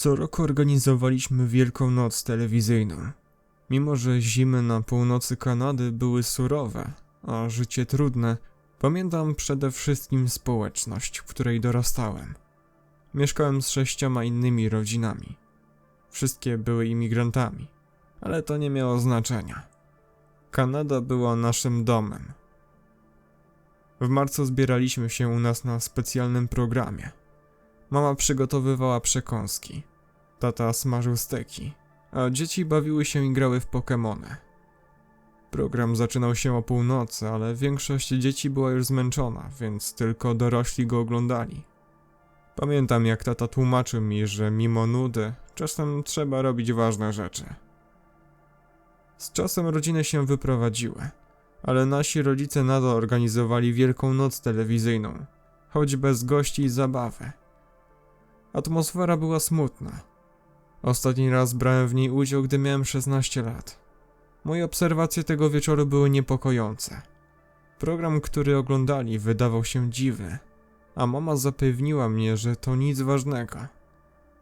Co roku organizowaliśmy Wielką Noc telewizyjną. Mimo, że zimy na północy Kanady były surowe, a życie trudne, pamiętam przede wszystkim społeczność, w której dorastałem. Mieszkałem z sześcioma innymi rodzinami. Wszystkie były imigrantami, ale to nie miało znaczenia. Kanada była naszym domem. W marcu zbieraliśmy się u nas na specjalnym programie. Mama przygotowywała przekąski. Tata smażył steki, a dzieci bawiły się i grały w Pokemony. Program zaczynał się o północy, ale większość dzieci była już zmęczona, więc tylko dorośli go oglądali. Pamiętam, jak tata tłumaczył mi, że mimo nudy, czasem trzeba robić ważne rzeczy. Z czasem rodziny się wyprowadziły, ale nasi rodzice nadal organizowali Wielką Noc telewizyjną, choć bez gości i zabawy. Atmosfera była smutna. Ostatni raz brałem w niej udział, gdy miałem 16 lat. Moje obserwacje tego wieczoru były niepokojące. Program, który oglądali, wydawał się dziwny, a mama zapewniła mnie, że to nic ważnego.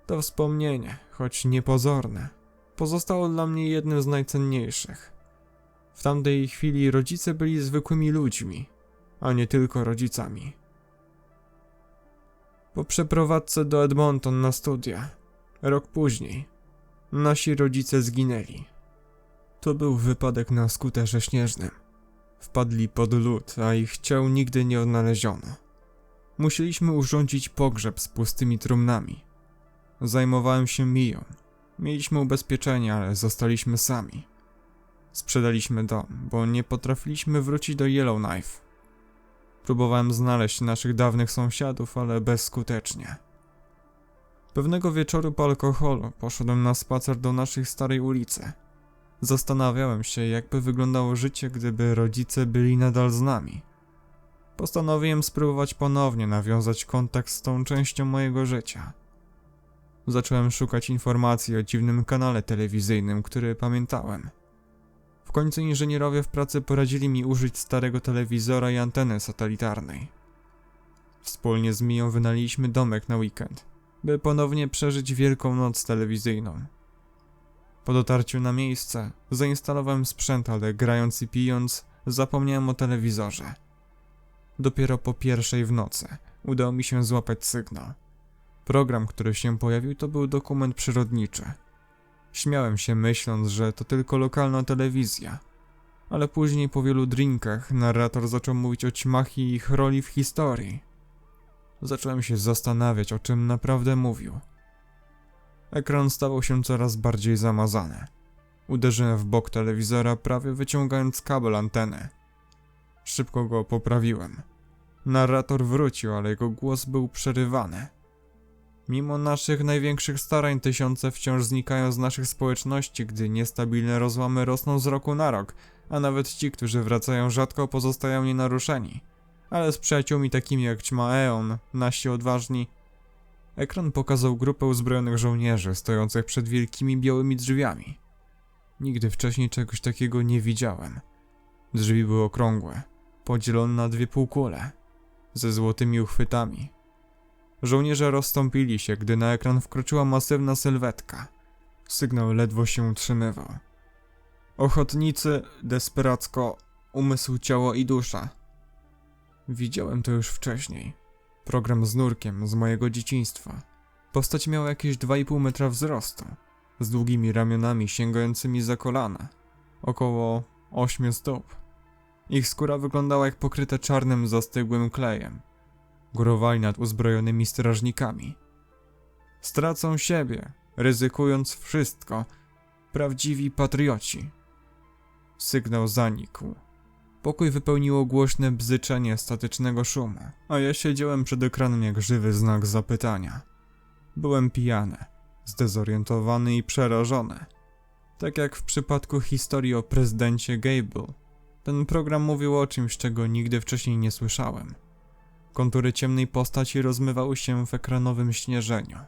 To wspomnienie, choć niepozorne, pozostało dla mnie jednym z najcenniejszych. W tamtej chwili rodzice byli zwykłymi ludźmi, a nie tylko rodzicami. Po przeprowadzce do Edmonton na studia, rok później, nasi rodzice zginęli. To był wypadek na skuterze śnieżnym. Wpadli pod lód, a ich ciał nigdy nie odnaleziono. Musieliśmy urządzić pogrzeb z pustymi trumnami. Zajmowałem się Miją. Mieliśmy ubezpieczenie, ale zostaliśmy sami. Sprzedaliśmy dom, bo nie potrafiliśmy wrócić do Yellowknife. Próbowałem znaleźć naszych dawnych sąsiadów, ale bezskutecznie. Pewnego wieczoru po alkoholu poszedłem na spacer do naszej starej ulicy. Zastanawiałem się, jakby wyglądało życie, gdyby rodzice byli nadal z nami. Postanowiłem spróbować ponownie nawiązać kontakt z tą częścią mojego życia. Zacząłem szukać informacji o dziwnym kanale telewizyjnym, który pamiętałem. W końcu inżynierowie w pracy poradzili mi użyć starego telewizora i anteny satelitarnej. Wspólnie z Miją wynaliśmy domek na weekend, by ponownie przeżyć wielką noc telewizyjną. Po dotarciu na miejsce zainstalowałem sprzęt, ale grając i pijąc zapomniałem o telewizorze. Dopiero po pierwszej w nocy udało mi się złapać sygnał. Program, który się pojawił, to był dokument przyrodniczy. Śmiałem się myśląc, że to tylko lokalna telewizja. Ale później po wielu drinkach narrator zaczął mówić o ćmach i ich roli w historii. Zacząłem się zastanawiać, o czym naprawdę mówił. Ekran stawał się coraz bardziej zamazany. Uderzyłem w bok telewizora, prawie wyciągając kabel anteny. Szybko go poprawiłem. Narrator wrócił, ale jego głos był przerywany. Mimo naszych największych starań tysiące wciąż znikają z naszych społeczności, gdy niestabilne rozłamy rosną z roku na rok, a nawet ci, którzy wracają rzadko pozostają nienaruszeni. Ale z przyjaciółmi takimi jak Ćma Eon, nasi odważni, ekran pokazał grupę uzbrojonych żołnierzy stojących przed wielkimi białymi drzwiami. Nigdy wcześniej czegoś takiego nie widziałem. Drzwi były okrągłe, podzielone na dwie półkule, ze złotymi uchwytami. Żołnierze rozstąpili się, gdy na ekran wkroczyła masywna sylwetka. Sygnał ledwo się utrzymywał. Ochotnicy, desperacko, umysł, ciało i dusza. Widziałem to już wcześniej. Program z nurkiem z mojego dzieciństwa. Postać miała jakieś 2,5 metra wzrostu, z długimi ramionami sięgającymi za kolana, około 8 stóp. Ich skóra wyglądała jak pokryta czarnym, zastygłym klejem. Górowali nad uzbrojonymi strażnikami. Stracą siebie, ryzykując wszystko. Prawdziwi patrioci. Sygnał zanikł. Pokój wypełniło głośne bzyczenie statycznego szumu, a ja siedziałem przed ekranem jak żywy znak zapytania. Byłem pijany, zdezorientowany i przerażony. Tak jak w przypadku historii o prezydencie Gable, ten program mówił o czymś, czego nigdy wcześniej nie słyszałem. Kontury ciemnej postaci rozmywały się w ekranowym śnieżeniu.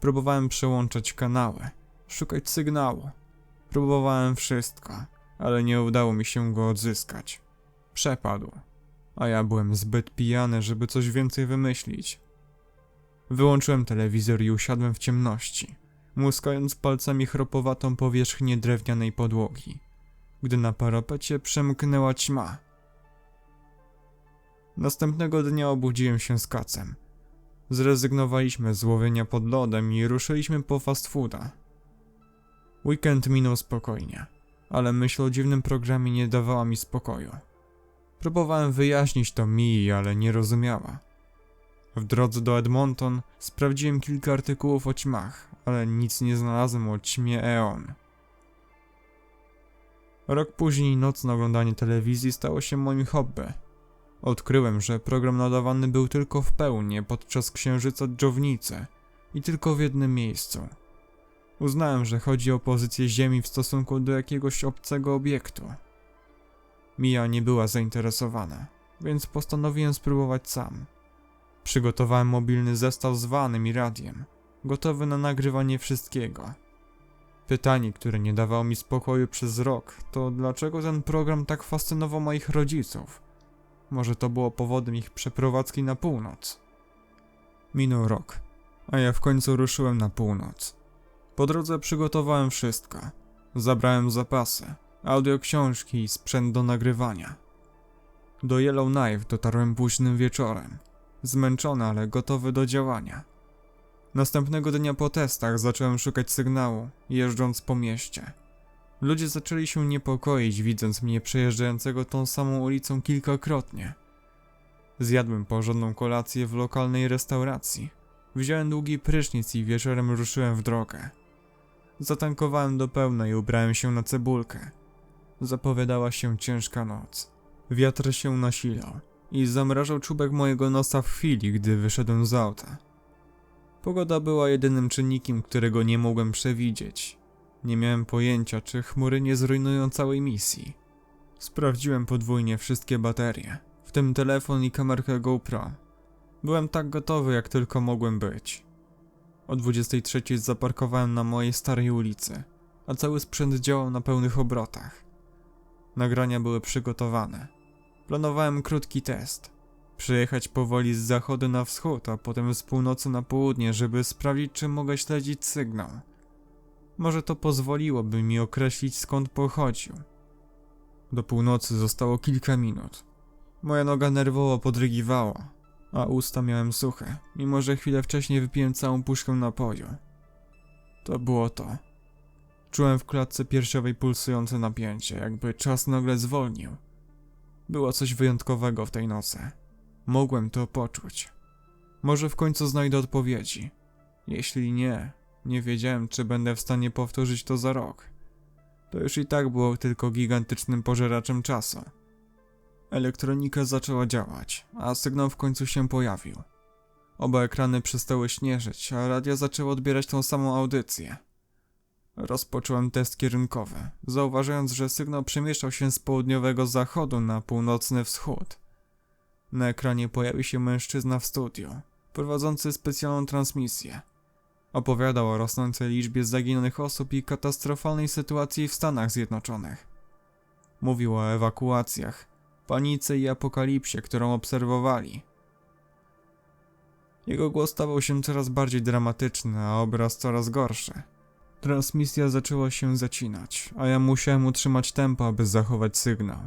Próbowałem przełączać kanały, szukać sygnału. Próbowałem wszystko, ale nie udało mi się go odzyskać. Przepadł, a ja byłem zbyt pijany, żeby coś więcej wymyślić. Wyłączyłem telewizor i usiadłem w ciemności, muskając palcami chropowatą powierzchnię drewnianej podłogi, gdy na parapecie przemknęła ćma. Następnego dnia obudziłem się z kacem. Zrezygnowaliśmy z łowienia pod lodem i ruszyliśmy po fast fooda. Weekend minął spokojnie, ale myśl o dziwnym programie nie dawała mi spokoju. Próbowałem wyjaśnić to Mii, ale nie rozumiała. W drodze do Edmonton sprawdziłem kilka artykułów o ćmach, ale nic nie znalazłem o ćmie Eon. Rok później nocne oglądanie telewizji stało się moim hobby. Odkryłem, że program nadawany był tylko w pełni podczas księżyca dżownicy i tylko w jednym miejscu. Uznałem, że chodzi o pozycję Ziemi w stosunku do jakiegoś obcego obiektu. Mia nie była zainteresowana, więc postanowiłem spróbować sam. Przygotowałem mobilny zestaw z vanem i radiem, gotowy na nagrywanie wszystkiego. Pytanie, które nie dawało mi spokoju przez rok, to dlaczego ten program tak fascynował moich rodziców? Może to było powodem ich przeprowadzki na północ. Minął rok, a ja w końcu ruszyłem na północ. Po drodze przygotowałem wszystko. Zabrałem zapasy, audioksiążki i sprzęt do nagrywania. Do Yellowknife dotarłem późnym wieczorem. Zmęczony, ale gotowy do działania. Następnego dnia po testach zacząłem szukać sygnału, jeżdżąc po mieście. Ludzie zaczęli się niepokoić, widząc mnie przejeżdżającego tą samą ulicą kilkakrotnie. Zjadłem porządną kolację w lokalnej restauracji. Wziąłem długi prysznic i wieczorem ruszyłem w drogę. Zatankowałem do pełna i ubrałem się na cebulkę. Zapowiadała się ciężka noc. Wiatr się nasilał i zamrażał czubek mojego nosa w chwili, gdy wyszedłem z auta. Pogoda była jedynym czynnikiem, którego nie mogłem przewidzieć. Nie miałem pojęcia, czy chmury nie zrujnują całej misji. Sprawdziłem podwójnie wszystkie baterie, w tym telefon i kamerkę GoPro. Byłem tak gotowy, jak tylko mogłem być. O 23 zaparkowałem na mojej starej ulicy, a cały sprzęt działał na pełnych obrotach. Nagrania były przygotowane. Planowałem krótki test. Przejechać powoli z zachodu na wschód, a potem z północy na południe, żeby sprawdzić, czy mogę śledzić sygnał. Może to pozwoliłoby mi określić skąd pochodził. Do północy zostało kilka minut. Moja noga nerwowo podrygiwała, a usta miałem suche, mimo że chwilę wcześniej wypiłem całą puszkę napoju. To było to. Czułem w klatce piersiowej pulsujące napięcie, jakby czas nagle zwolnił. Było coś wyjątkowego w tej nocy. Mogłem to poczuć. Może w końcu znajdę odpowiedzi. Jeśli nie, nie wiedziałem, czy będę w stanie powtórzyć to za rok. To już i tak było tylko gigantycznym pożeraczem czasu. Elektronika zaczęła działać, a sygnał w końcu się pojawił. Oba ekrany przestały śnieżyć, a radia zaczęły odbierać tą samą audycję. Rozpocząłem test kierunkowy, zauważając, że sygnał przemieszczał się z południowego zachodu na północny wschód. Na ekranie pojawił się mężczyzna w studiu, prowadzący specjalną transmisję. Opowiadał o rosnącej liczbie zaginionych osób i katastrofalnej sytuacji w Stanach Zjednoczonych. Mówił o ewakuacjach, panice i apokalipsie, którą obserwowali. Jego głos stawał się coraz bardziej dramatyczny, a obraz coraz gorszy. Transmisja zaczęła się zacinać, a ja musiałem utrzymać tempo, aby zachować sygnał.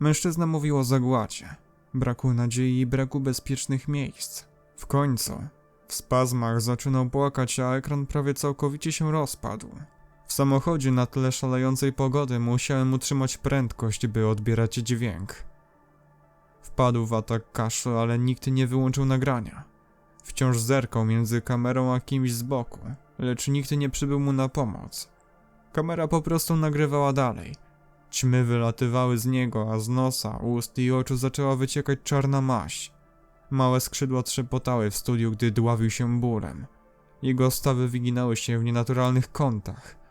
Mężczyzna mówił o zagładzie, braku nadziei i braku bezpiecznych miejsc. W końcu, w spazmach zaczynał płakać, a ekran prawie całkowicie się rozpadł. W samochodzie na tle szalejącej pogody musiałem utrzymać prędkość, by odbierać dźwięk. Wpadł w atak kaszlu, ale nikt nie wyłączył nagrania. Wciąż zerkał między kamerą a kimś z boku, lecz nikt nie przybył mu na pomoc. Kamera po prostu nagrywała dalej. Ćmy wylatywały z niego, a z nosa, ust i oczu zaczęła wyciekać czarna maść. Małe skrzydła trzepotały w studiu, gdy dławił się bólem. Jego stawy wyginały się w nienaturalnych kątach.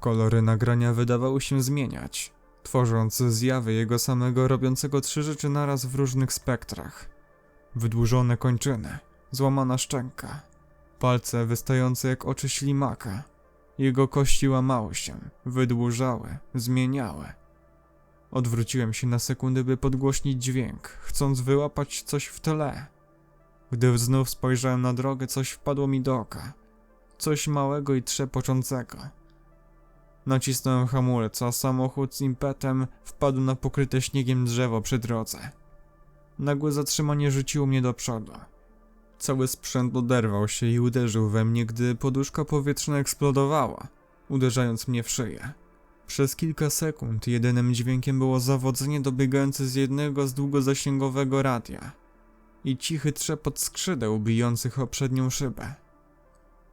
Kolory nagrania wydawały się zmieniać, tworząc zjawy jego samego robiącego trzy rzeczy naraz w różnych spektrach. Wydłużone kończyny, złamana szczęka, palce wystające jak oczy ślimaka. Jego kości łamały się, wydłużały, zmieniały. Odwróciłem się na sekundę, by podgłośnić dźwięk, chcąc wyłapać coś w tle. Gdy znów spojrzałem na drogę, coś wpadło mi do oka. Coś małego i trzepoczącego. Nacisnąłem hamulec, a samochód z impetem wpadł na pokryte śniegiem drzewo przy drodze. Nagłe zatrzymanie rzuciło mnie do przodu. Cały sprzęt oderwał się i uderzył we mnie, gdy poduszka powietrzna eksplodowała, uderzając mnie w szyję. Przez kilka sekund jedynym dźwiękiem było zawodzenie dobiegające z jednego z długozasięgowego radia i cichy trzepot skrzydeł bijących o przednią szybę.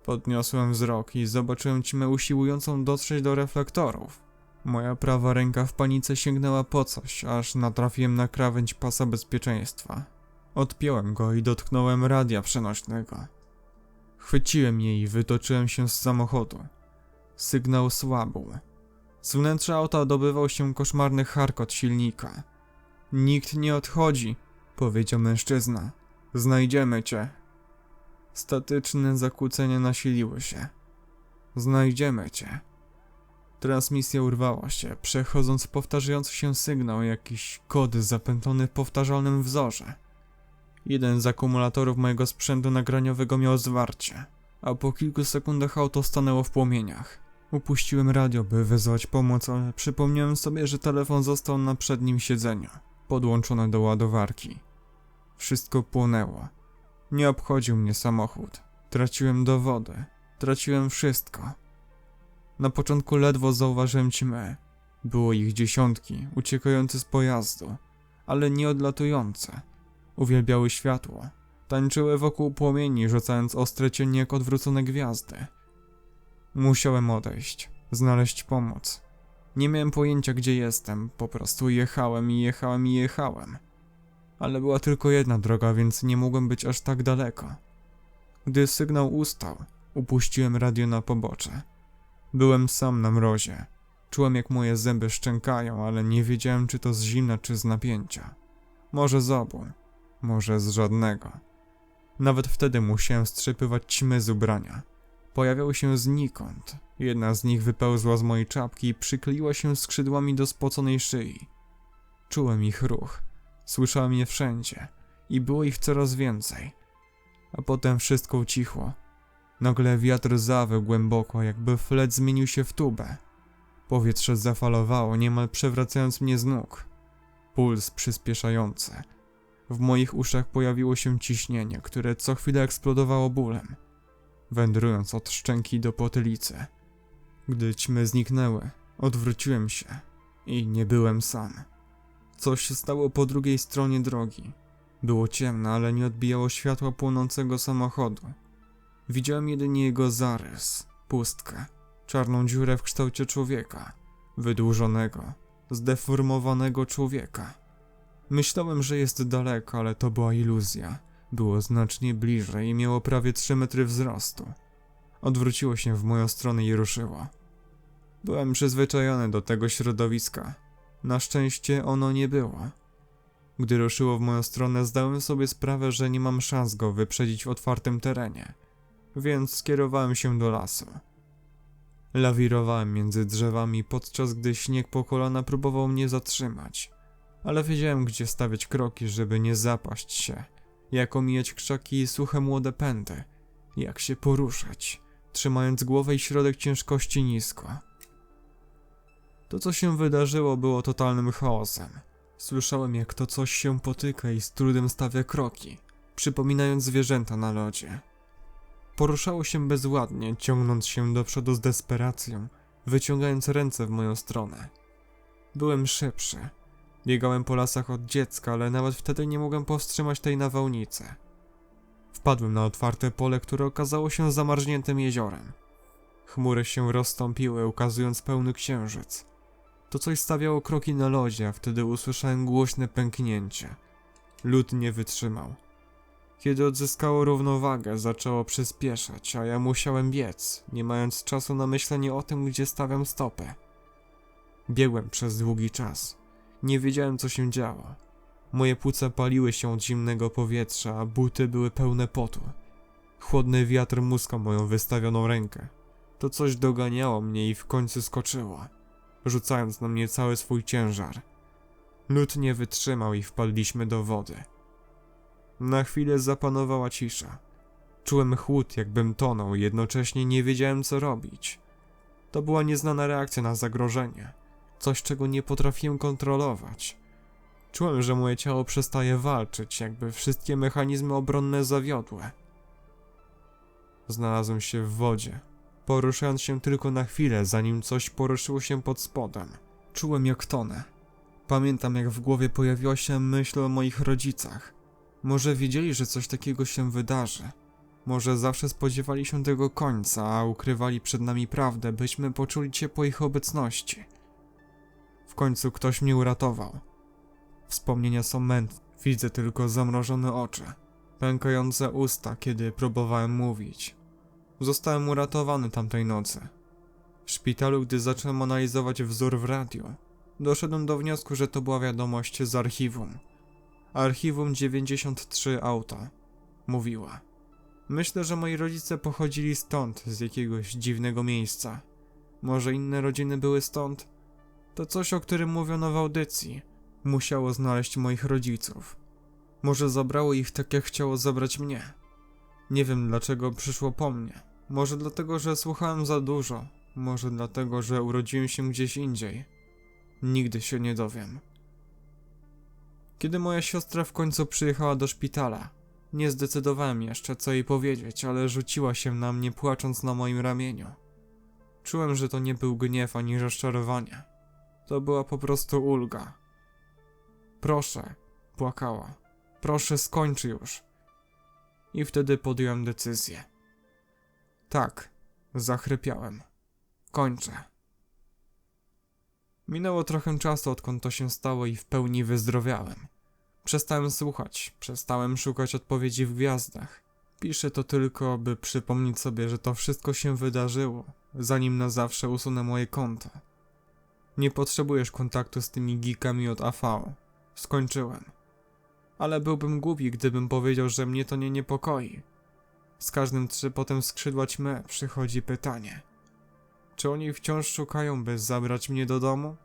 Podniosłem wzrok i zobaczyłem ćmę usiłującą dotrzeć do reflektorów. Moja prawa ręka w panice sięgnęła po coś, aż natrafiłem na krawędź pasa bezpieczeństwa. Odpiąłem go i dotknąłem radia przenośnego. Chwyciłem je i wytoczyłem się z samochodu. Sygnał słabł. Z wnętrza auta dobywał się koszmarny charkot silnika. Nikt nie odchodzi, powiedział mężczyzna. Znajdziemy cię. Statyczne zakłócenia nasiliły się. Znajdziemy cię. Transmisja urwała się, przechodząc powtarzający się sygnał, jakiś kod zapętlony w powtarzalnym wzorze. Jeden z akumulatorów mojego sprzętu nagraniowego miał zwarcie, a po kilku sekundach auto stanęło w płomieniach. Upuściłem radio, by wezwać pomoc, ale przypomniałem sobie, że telefon został na przednim siedzeniu, podłączony do ładowarki. Wszystko płonęło. Nie obchodził mnie samochód. Traciłem dowody. Traciłem wszystko. Na początku ledwo zauważyłem ćmę. Było ich dziesiątki, uciekające z pojazdu, ale nie odlatujące. Uwielbiały światło. Tańczyły wokół płomieni, rzucając ostre cienie jak odwrócone gwiazdy. Musiałem odejść, znaleźć pomoc. Nie miałem pojęcia, gdzie jestem, po prostu jechałem i jechałem i jechałem. Ale była tylko jedna droga, więc nie mogłem być aż tak daleko. Gdy sygnał ustał, upuściłem radio na pobocze. Byłem sam na mrozie. Czułem, jak moje zęby szczękają, ale nie wiedziałem, czy to z zimna, czy z napięcia. Może z obu, może z żadnego. Nawet wtedy musiałem strzepywać ćmy z ubrania. Pojawiały się znikąd. Jedna z nich wypełzła z mojej czapki i przykleiła się skrzydłami do spoconej szyi. Czułem ich ruch. Słyszałem je wszędzie i było ich coraz więcej. A potem wszystko ucichło. Nagle wiatr zawył głęboko, jakby flet zmienił się w tubę. Powietrze zafalowało, niemal przewracając mnie z nóg. Puls przyspieszający. W moich uszach pojawiło się ciśnienie, które co chwilę eksplodowało bólem, wędrując od szczęki do potylicy. Gdy ćmy zniknęły, odwróciłem się i nie byłem sam. Coś się stało po drugiej stronie drogi. Było ciemno, ale nie odbijało światła płonącego samochodu. Widziałem jedynie jego zarys, pustkę, czarną dziurę w kształcie człowieka, wydłużonego, zdeformowanego człowieka. Myślałem, że jest daleko, ale to była iluzja. Było znacznie bliżej i miało prawie 3 metry wzrostu. Odwróciło się w moją stronę i ruszyło. Byłem przyzwyczajony do tego środowiska. Na szczęście ono nie było. Gdy ruszyło w moją stronę, zdałem sobie sprawę, że nie mam szans go wyprzedzić w otwartym terenie, więc skierowałem się do lasu. Lawirowałem między drzewami, podczas gdy śnieg po kolana próbował mnie zatrzymać, ale wiedziałem, gdzie stawiać kroki, żeby nie zapaść się, jak omijać krzaki i suche młode pędy, jak się poruszać, trzymając głowę i środek ciężkości nisko. To, co się wydarzyło, było totalnym chaosem. Słyszałem, jak to coś się potyka i z trudem stawia kroki, przypominając zwierzęta na lodzie. Poruszało się bezładnie, ciągnąc się do przodu z desperacją, wyciągając ręce w moją stronę. Byłem szybszy. Biegałem po lasach od dziecka, ale nawet wtedy nie mogłem powstrzymać tej nawałnicy. Wpadłem na otwarte pole, które okazało się zamarzniętym jeziorem. Chmury się rozstąpiły, ukazując pełny księżyc. To coś stawiało kroki na lodzie, a wtedy usłyszałem głośne pęknięcie. Lód nie wytrzymał. Kiedy odzyskało równowagę, zaczęło przyspieszać, a ja musiałem biec, nie mając czasu na myślenie o tym, gdzie stawiam stopę. Biegłem przez długi czas. Nie wiedziałem, co się działo. Moje płuca paliły się od zimnego powietrza, a buty były pełne potu. Chłodny wiatr muskał moją wystawioną rękę. To coś doganiało mnie i w końcu skoczyło, rzucając na mnie cały swój ciężar. Lód nie wytrzymał i wpadliśmy do wody. Na chwilę zapanowała cisza. Czułem chłód, jakbym tonął, jednocześnie nie wiedziałem co robić. To była nieznana reakcja na zagrożenie, coś czego nie potrafiłem kontrolować. Czułem, że moje ciało przestaje walczyć, jakby wszystkie mechanizmy obronne zawiodły. Znalazłem się w wodzie, poruszając się tylko na chwilę, zanim coś poruszyło się pod spodem. Czułem jak tonę. Pamiętam, jak w głowie pojawiła się myśl o moich rodzicach. Może wiedzieli, że coś takiego się wydarzy. Może zawsze spodziewali się tego końca, a ukrywali przed nami prawdę, byśmy poczuli ciepło ich obecności. W końcu ktoś mnie uratował. Wspomnienia są mętne, widzę tylko zamrożone oczy, pękające usta, kiedy próbowałem mówić. Zostałem uratowany tamtej nocy. W szpitalu, gdy zacząłem analizować wzór w radiu, doszedłem do wniosku, że to była wiadomość z archiwum. Archiwum 93 auta. Mówiła. Myślę, że moi rodzice pochodzili stąd, z jakiegoś dziwnego miejsca. Może inne rodziny były stąd? To coś, o którym mówiono w audycji. Musiało znaleźć moich rodziców. Może zabrało ich tak, jak chciało zabrać mnie. Nie wiem, dlaczego przyszło po mnie. Może dlatego, że słuchałem za dużo. Może dlatego, że urodziłem się gdzieś indziej. Nigdy się nie dowiem. Kiedy moja siostra w końcu przyjechała do szpitala, nie zdecydowałem jeszcze, co jej powiedzieć, ale rzuciła się na mnie, płacząc na moim ramieniu. Czułem, że to nie był gniew ani rozczarowanie. To była po prostu ulga. Proszę, płakała. Proszę, skończ już. I wtedy podjąłem decyzję. Tak, zachrypiałem. Kończę. Minęło trochę czasu, odkąd to się stało i w pełni wyzdrowiałem. Przestałem słuchać, przestałem szukać odpowiedzi w gwiazdach. Piszę to tylko, by przypomnieć sobie, że to wszystko się wydarzyło, zanim na zawsze usunę moje konto. Nie potrzebujesz kontaktu z tymi geekami od AV. Skończyłem. Ale byłbym głupi, gdybym powiedział, że mnie to nie niepokoi. Z każdym trzypotem skrzydła ćmy przychodzi pytanie. Czy oni wciąż szukają, by zabrać mnie do domu?